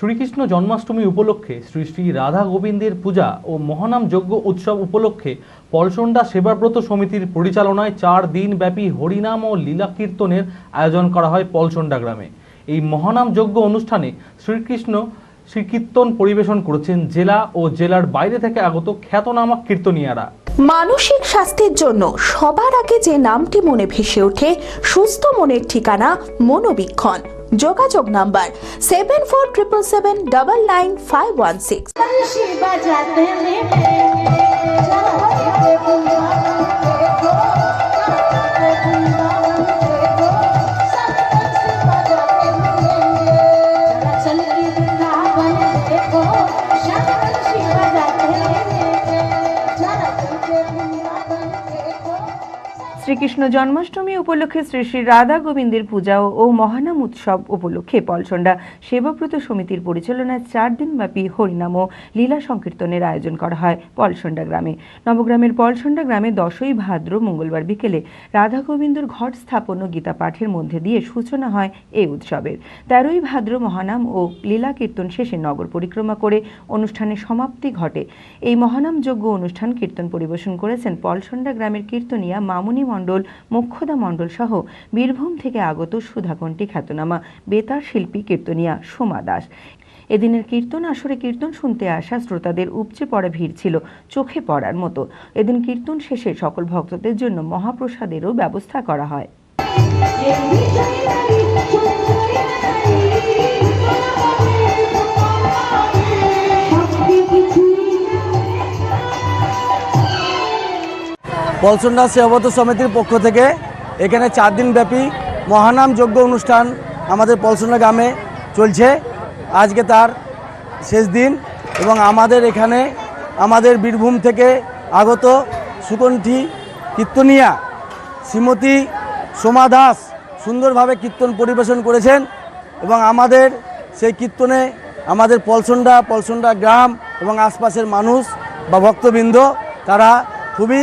শ্রীকৃষ্ণ জন্মাষ্টমী উপলক্ষে শ্রী শ্রী রাধা গোবিন্দের পূজা ও মহানাম যজ্ঞ উৎসব উপলক্ষে পলসন্ডা সেবাব্রত সমিতির পরিচালনায় চার দিন ব্যাপী হরিনাম ও লীলা কীর্তনের আয়োজন করা হয় পলসন্ডা গ্রামে। এই মহানাম যজ্ঞ অনুষ্ঠানে শ্রীকৃষ্ণ শ্রীকীর্তন পরিবেশন করেছেন জেলা ও জেলার বাইরে থেকে আগত খ্যাতনামা কীর্তনিয়ারা। মানসিক স্বাস্থ্যের জন্য সবার আগে যে নামটি মনে ভেসে ওঠে, সুস্থ মনের ঠিকানা মনোবীক্ষণ। যোগাযোগ number seven four triple seven double nine five one six Shri Krishna Janmashtami উপলক্ষে শ্রী শ্রী রাধা গোবিন্দের পূজা ও মহানাম উৎসব উপলক্ষে পলসন্ডা। সেবাব্রত সমিতির পরিচালনায় চার দিনব্যাপী হরিনাম ও লীলা সংকীর্তনের আয়োজন করা হয় পলসন্ডা গ্রামে। নবগ্রামের পলসন্ডা গ্রামে দশই ভাদ্র মঙ্গলবার বিকেলে রাধা গোবিন্দর ঘট স্থাপন ও গীতা পাঠের মধ্যে দিয়ে সূচনা হয় এই উৎসবের। তেরোই ভাদ্র মহানাম ও লীলা কীর্তন শেষে নগর পরিক্রমা করে অনুষ্ঠানের সমাপ্তি ঘটে। এই মহানাম যজ্ঞ অনুষ্ঠান কীর্তন পরিবেশন করেছেন পলসন্ডা গ্রামের কীর্তনিয়া মামুনি মণ্ডল, মোক্ষদা মণ্ডল সহ বীরভূম থেকে আগত সুধাকণ্ঠী খ্যাতনামা বেতার শিল্পী কীর্তনিয়া সোমা দাস। এদিনের কীর্তন আসরে কীর্তন শুনতে আসা শ্রোতাদের উপচে পড়া ভিড় ছিল চোখে পড়ার মতো। এদিন কীর্তন শেষে সকল ভক্তদের জন্য মহাপ্রসাদেরও ব্যবস্থা করা হয়। পলসন্ডা সেবাবত সমিতির পক্ষ থেকে এখানে চার দিন ব্যাপী মহানাম যজ্ঞ অনুষ্ঠান আমাদের পলসন্ডা গ্রামে চলছে। আজকে তার শেষ দিন এবং আমাদের এখানে আমাদের বীরভূম থেকে আগত সুকণ্ঠী কীর্তনিয়া শ্রীমতী সোমা দাস সুন্দরভাবে কীর্তন পরিবেশন করেছেন এবং আমাদের সেই কীর্তনে আমাদের পলসন্ডা পলসন্ডা গ্রাম এবং আশপাশের মানুষ বা ভক্তবৃন্দ তারা খুবই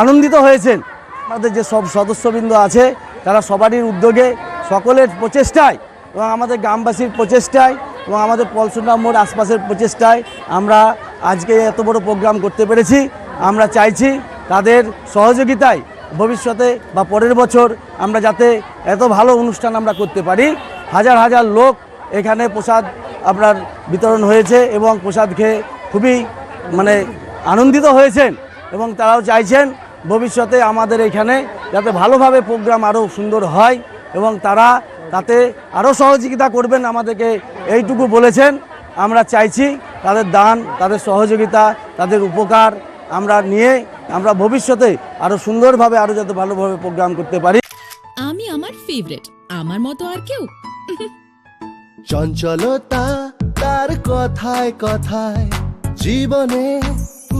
আনন্দিত হয়েছেন। আমাদের যে সব সদস্যবৃন্দ আছে, তারা সবারই উদ্যোগে সকলের প্রচেষ্টায় এবং আমাদের গ্রামবাসীর প্রচেষ্টায় এবং আমাদের পলসুন্ডা মোড় আশপাশের প্রচেষ্টায় আমরা আজকে এত বড় প্রোগ্রাম করতে পেরেছি। আমরা চাইছি তাদের সহযোগিতায় ভবিষ্যতে বা পরের বছর আমরা যাতে এত ভালো অনুষ্ঠান আমরা করতে পারি। হাজার হাজার লোক এখানে প্রসাদ আপনার বিতরণ হয়েছে এবং প্রসাদ খেয়ে খুবই মানে আনন্দিত হয়েছেন। এবং তারাও চাইছেন ভবিষ্যতে আমাদের এখানে যাতে ভালোভাবে প্রোগ্রাম আরও সুন্দর হয় এবং তারা তাতে আরও সহযোগিতা করবেন আমাদেরকে এইটুকু বলেছেন। আমরা চাইছি তাদের দান তাদের সহযোগিতা তাদের উপকার আমরা নিয়ে আমরা ভবিষ্যতে আরও সুন্দরভাবে আরও যাতে ভালোভাবে প্রোগ্রাম করতে পারি। আমি আমার ফেভারিট আমার মতো আর কেউ। চঞ্চলতা তার কথায় কথায় জীবনে